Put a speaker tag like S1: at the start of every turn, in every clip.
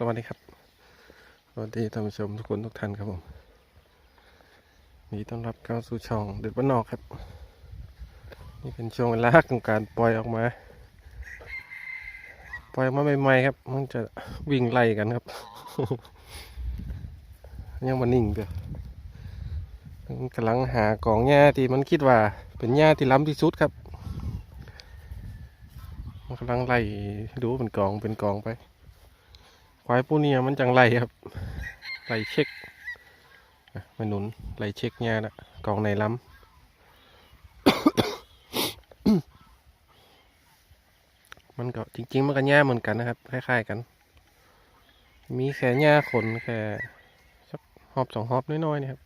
S1: สวัสดีครับ สวัสดีท่านผู้ชมทุกคนทุกท่านครับผมยินดีต้อนรับเข้าสู่ช่องเด็ดบ้านนอกครับ นี่เป็นช่วงเวลาของการปล่อยออกมา ปล่อยออกมาใหม่ๆครับ มันจะวิ่งไล่กันครับ ยังมันนิ่งเด้อมันกำลังหากองหญ้าที่มันคิดว่า เป็นหญ้าที่ล้ำที่สุดครับ มันกำลังไล่ดูเป็นกองเป็นกองไป ควายพวกนี้มันจังไล่ครับไล่เช็คม่หนุนไล่เช็คเนี่ยนะกองในล้ำมันก็จริง ๆ มันก็แย่เหมือนกันนะครับ คล้าย ๆ กัน มีแค่แย่ขนแค่สักหอบสองหอบน้อยๆนี่ครับ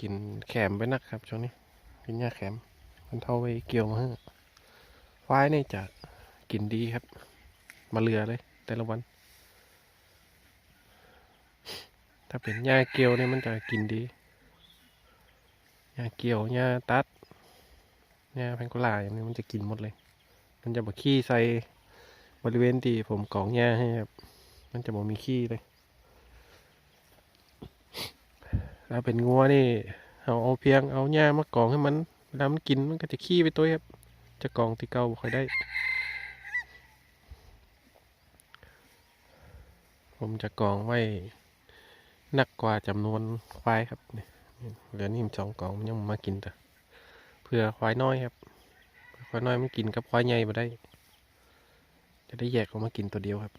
S1: กินแขมไปนักครับช่วงนี้กินหญ้าแขมมันเท่าไปเกี่ยวมาให้ ควายนี่จะกินดีครับ มาเรือเลย แต่ละวัน ถ้าเป็นหญ้าเกียวเนี่ยมันจะกินดีหญ้าเกียวหญ้าตัดหญ้าแพงโกลาอย่างนี้มันจะกินหมดเลย มันจะบกขี้ใส่บริเวณที่ผมกองหญ้าให้ครับ มันจะบอกมีขี้เลยถ้าเป็นงัวนี่เอาเอาเพียงเอาหญ้ามากองให้มันเวลามันกินมันก็จะขี้ไปตัวครับ จะกองที่เก่าบ่ค่อยได้ ผมจะกองไว้นักกว่าจำนวนควายครับนี่เหลือนี่มสองกองมันยังมากินแต่เพื่อควายน้อยครับควายน้อยมันกินกับควายใหญ่มาได้ จะได้แยกออกมากินตัวเดียวครับ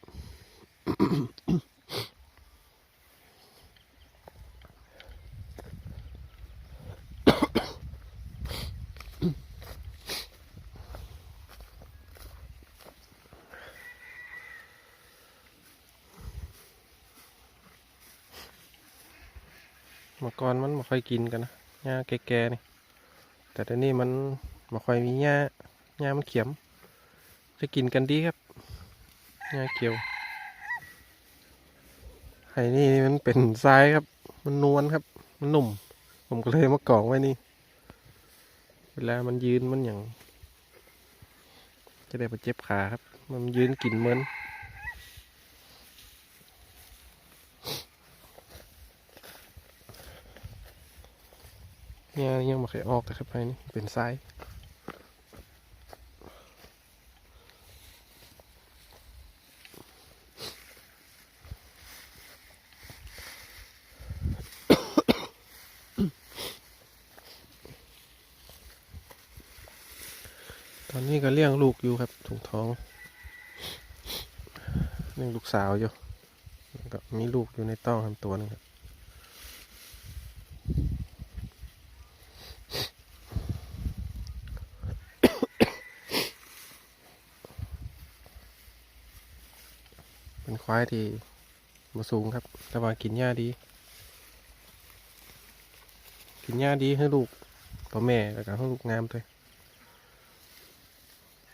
S1: เมื่อก่อนมันไม่ค่อยกินกันนะหญ้าแก่ๆนี่ แต่ตอนนี้มันไม่ค่อยมีหญ้าหญ้ามันเขียม จะกินกันดีครับหญ้าเขียวไอ้นี่มันเป็นทรายครับ มันนวลครับ มันนุ่ม ผมก็เลยมากรองไว้นี่ เวลามันยืนมันอย่าง จะได้ไปเจ็บขาครับ มันยืนกินเหมือน เนี่ยยังไม่เคยออกแต่ครับไอ้นี่เป็นไซส์ตอนนี้ก็เลี้ยงลูกอยู่ครับถุงท้องเลี้ยงลูกสาวอยู่แล้วก็มีลูกอยู่ในต้องทำตัวนึงครับ ควายที่มาสูงครับ แต่ว่ากินหญ้าดี กินหญ้าดีให้ลูกต่อแม่แล้วก็ให้ลูกงามด้วย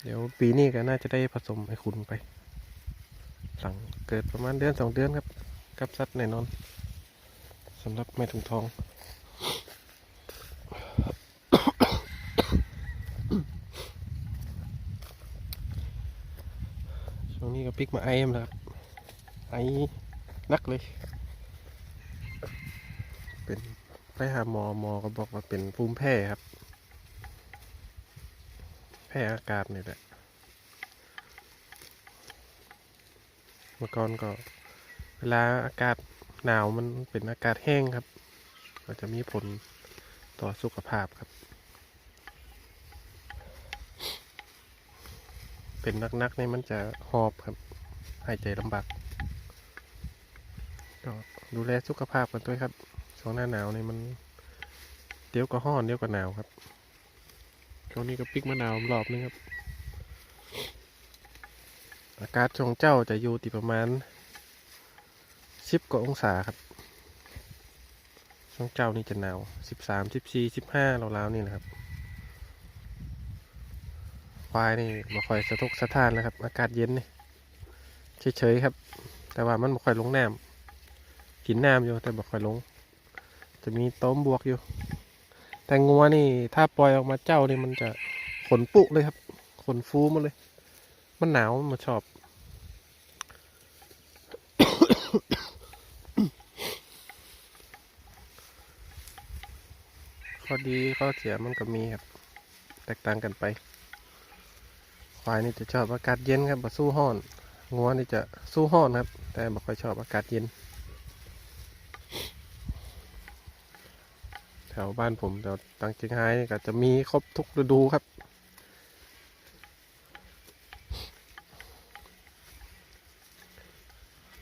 S1: เดี๋ยวปีนี้ก็น่าจะได้ผสมไอ้คุณไปหลังเกิดประมาณเดือนสองเดือนครับ กับสัตว์แน่นอนสำหรับแม่ถุงทองช่วงนี้ก็พลิกมาไอเอ็มแล้วครับ ไอ้นักเลย เป็นไปหาหมอหมอก็บอกว่าเป็นภูมิแพ้ครับ แพ้อากาศนี่แหละ เมื่อก่อนก็ เวลาอากาศหนาวมันเป็นอากาศแห้งครับ ก็จะมีผลต่อสุขภาพครับ เป็นนักๆนี่มันจะหอบครับ หายใจลำบาก ก็ดูแลสุขภาพกันด้วยครับช่วงหน้าหนาวนี่มันเดี๋ยวก็ห้อนเดี๋ยวก็หนาวครับช่วงนี้ก็ปิกมะนาวรอบนึงครับ อากาศช่วงเจ้าจะอยู่ที่ประมาณสิบกว่าองศาครับ ช่วงเจ้านี่จะหนาวสิบสามสิบสี่สิบห้าราวๆนี่นะครับควายนี่บ่ค่อยสะทกสะท้านนะครับ อากาศเย็นนี่เฉยๆครับ แต่ว่ามันบ่ค่อยลงน้ำ กินน้ำอยู่แต่บ่ค่อยลง จะมีต้มบวกอยู่ แต่งัวนี่ ถ้าปล่อยออกมาเจ้านี่มันจะขนปุเลยครับ ขนฟูมาเลย มันหนาวมันมาชอบ ข้อดีข้อเสียมันก็มีครับ แตกต่างกันไป ควายนี่จะชอบอากาศเย็นครับบ่สู้ห้อนงัวนี่จะสู้ห้อนครับ แต่บ่ค่อยชอบอากาศเย็น แถ วบ้านผมแถวตังเชียงไฮ้ก็จะมีครบทุกฤดูครับ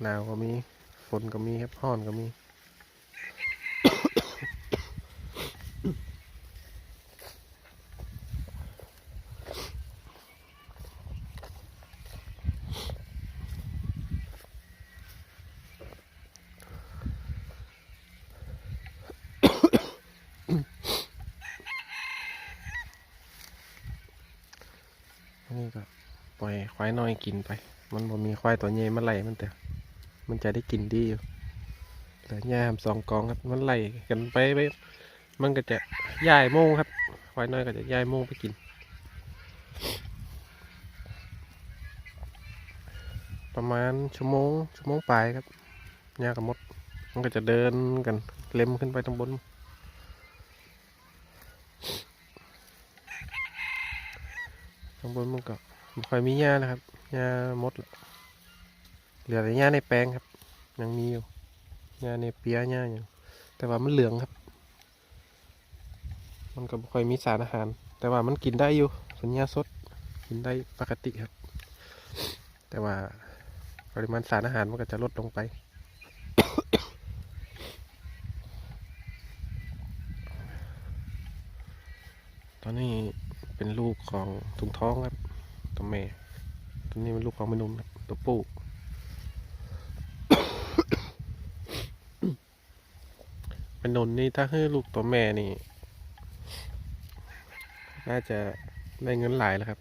S1: หนาวก็มี ฝนก็มีครับห้อนก็มี ก็ปล่อยควายน้อยกินไป มันบ่มีควายตัวใหญ่มาไล่มันแต่ มันจะได้กินดีอยู่เหลือหญ้าสองกองครับ มันไล่กันไปไป มันก็จะย้ายโมงครับ ควายน้อยก็จะย้ายโมงไปกิน ประมาณชั่วโมงชั่วโมงปลายครับหญ้ากับมด มันก็จะเดินกันเล็มขึ้นไปตรงบน ข้างบนมันก็ไม่ค่อยมีหญ้านะครับหญ้ามดละเหลือแต่หญ้าในแปลงครับ ยังมีอยู่หญ้าในเปียหญ้าอย่างแต่ว่ามันเหลืองครับ มันก็ไม่ค่อยมีสารอาหาร แต่ว่ามันกินได้อยู่ส่วนหญ้าสดกินได้ปกติครับ แต่ว่าปริมาณสารอาหารมันก็จะลดลงไปตอนนี้ เป็นลูกของถุงท้องครับตัวแม่ตัวนี้เป็นลูกของแม่นุ่มครับตัวผู้เป็นนนนี่ถ้าให้ลูกตัวแม่นี่ น่าจะได้เงินหลายแล้วครับ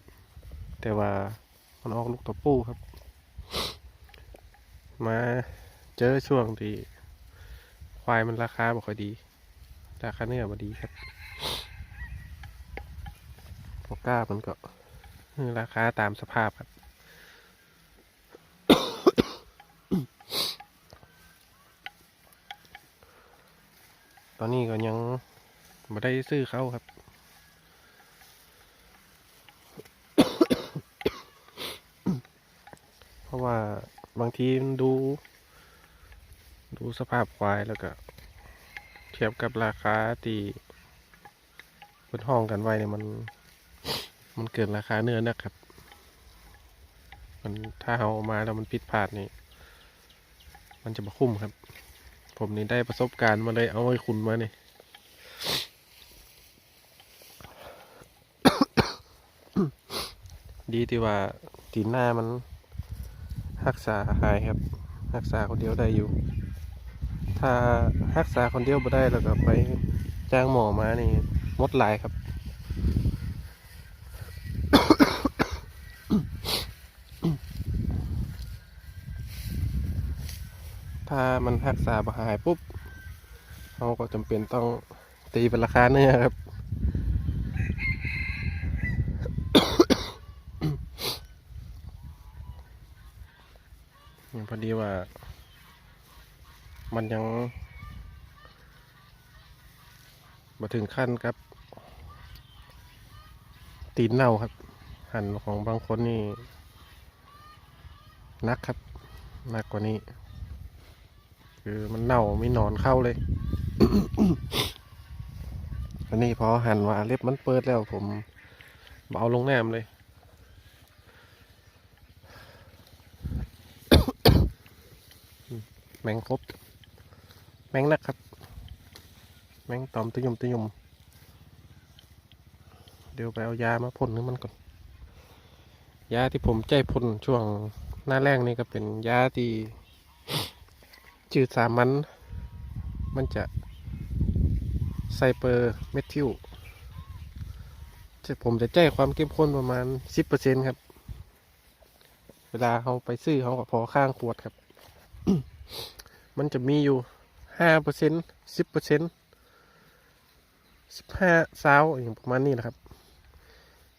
S1: แต่ว่ามันออกลูกตัวผู้ครับ มาเจอช่วงที่ควายมันราคาบ่ค่อยดีราคาเนื้อบ่ดีครับ ก้ามันก็ราคาตามสภาพครับ ตอนนี้ก็ยังไม่ได้ซื้อเขาครับ เพราะว่าบางทีดู ดูสภาพควายแล้วก็ เทียบกับราคาที่เปิดห้องกันไว้เนี่ยมัน มันเกินราคาเนื้อนะครับ มันถ้าเอาออกมาแล้วมันผิดพลาดนี่ มันจะมาคุ้มครับ ผมนี่ได้ประสบการณ์มาเลยเอาไว้คุณมาเนี่ยดีที่ว่าตีนหน้ามันรักษาหายครับ รักษาคนเดียวได้อยู่ ถ้ารักษาคนเดียวไม่ได้แล้วก็ไปจ้างหมอมานี่มดลายครับ ถ้ามันรักษาบ่หายปุ๊บเราก็จำเป็นต้องตีเป็นราคาเนื้อครับพอดีว่า มันยังมาถึงขั้นครับ ตีนเน่าครับ หันของบางคนนี่นักครับหนักกว่านี้ คือมันเน่าไม่นอนเข้าเลย อันนี้พอหันว่าเล็บมันเปิดแล้วผมเอาลงแนมเลยแมงครบแมงนักครับ แมงตอมตะยมตะยมเดี๋ยวไปเอายามาพ่นให้มันก่อน ยาที่ผมใจพ่นช่วงหน้าแรกนี่ก็เป็นยาที่ จืดสามัญมันจะไซเปอร์เมทิลจะผมจะแจ้ความเข้มข้นประมาณสิบเปอร์เซ็นครับ เวลาเขาไปซื้อเขาก็พอข้างขวดครับ มันจะมีอยู่ห้าเปอร์เซ็นสิบเปอร์เซ็นสิบห้าซาวอย่างประมาณนี้นะครับ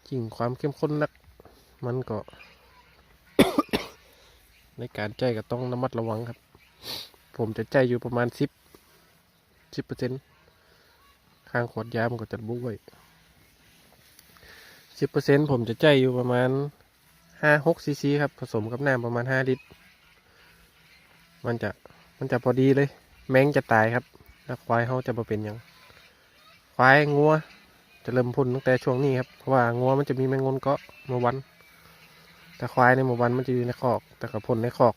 S1: จริงความเข้มข้นนัก มันก็ ในการใจก็ต้องระมัดระวังครับ ผมจะใจอยู่ประมาณสิบสิบเปอร์เซ็นต์ข้างขวดยามันก็จะบุ้ไว้สิบเปอร์เซ็นต์ผมจะใจอยู่ประมาณห้าหกซีซีครับ ผสมกับน้ำประมาณห้าลิตร มันจะมันจะพอดีเลย แมงจะตายครับแล้วควายเขาจะมาเป็นยัง ควายงัว จะเริ่มพ่นตั้งแต่ช่วงนี้ครับ เพราะว่างัวมันจะมีแมงงนเกาะมื่อวัน แต่ควายในหมู่บ้านมันจะอยู่ในคอก แต่กับพ่นในคอก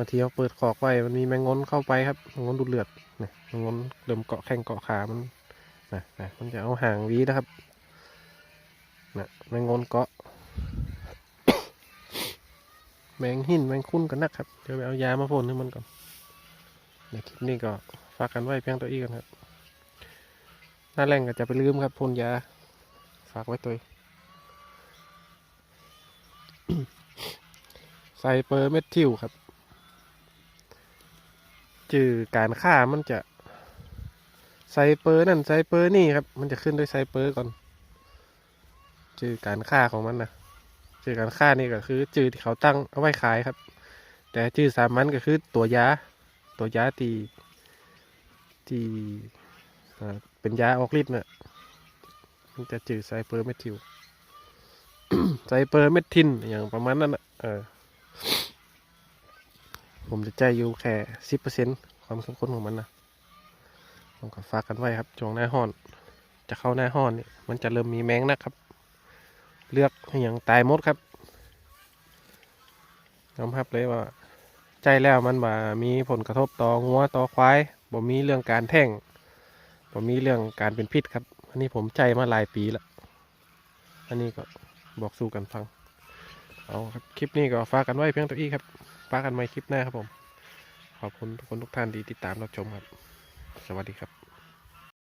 S1: บางทีเราเปิดคอกไว้มันมีแมงงนเข้าไปครับแมงงนดูดเลือดนี่แมงงนเริ่มเกาะแข้งเกาะขามันนะนะมันจะเอาห่างวีนะครับนะแมงงนเกาะ แมงหินแมงคุ้นกันนักครับเดี๋ยวไปเอายามาพ่นให้มันก่อนในคลิปนี้ก็ฝากกันไว้เพียงตัวอีกกันครับหน้าแรงก็จะไปลืมครับพ่นยาฝากไว้ตัวเองไซเปอร์เมทิลครับ จือการฆ่ามันจะไซเปอร์นั่นไซเปอร์นี่ครับ มันจะขึ้นด้วยไซเปอร์ก่อน จือการฆ่าของมันนะจือการฆ่านี่ก็คือ จือที่เขาตั้งเอาไว้ขายครับ แต่จือสามัญก็คือตัวยา ตัวยาตีที่อ่าเป็นยาออกฤทธิ์น่ะมันจะจือไซเปอร์เมทิลไซเปอร์เมทินอย่างประมาณนั้นนะเออ ผมจะใจอยู่แค่สิบเปอร์เซ็นความเข้มข้นของมันนะผมก็ฝากกันไว้ครับช่วงหน้าห้อน จะเข้าหน้าห้อนนี่มันจะเริ่มมีแมงนะครับ เลือกให้อย่างตายมดครับยอมรับเลยว่า ใจแล้วมันบ่ามีผลกระทบต่องัวต่อควายบ่มีเรื่องการแท่งบ่มีเรื่องการเป็นพิษครับ อันนี้ผมใจมาหลายปีล้วอันนี้ก็บอกสู่กันฟัง เอาครับคลิปนี้ก็ฝากกันไว้เพียงตัวอีกครับ ฝากกันใหม่คลิปหน้าครับผม ขอบคุณทุกคนทุกท่านที่ติดตามรับชมครับ สวัสดีครับ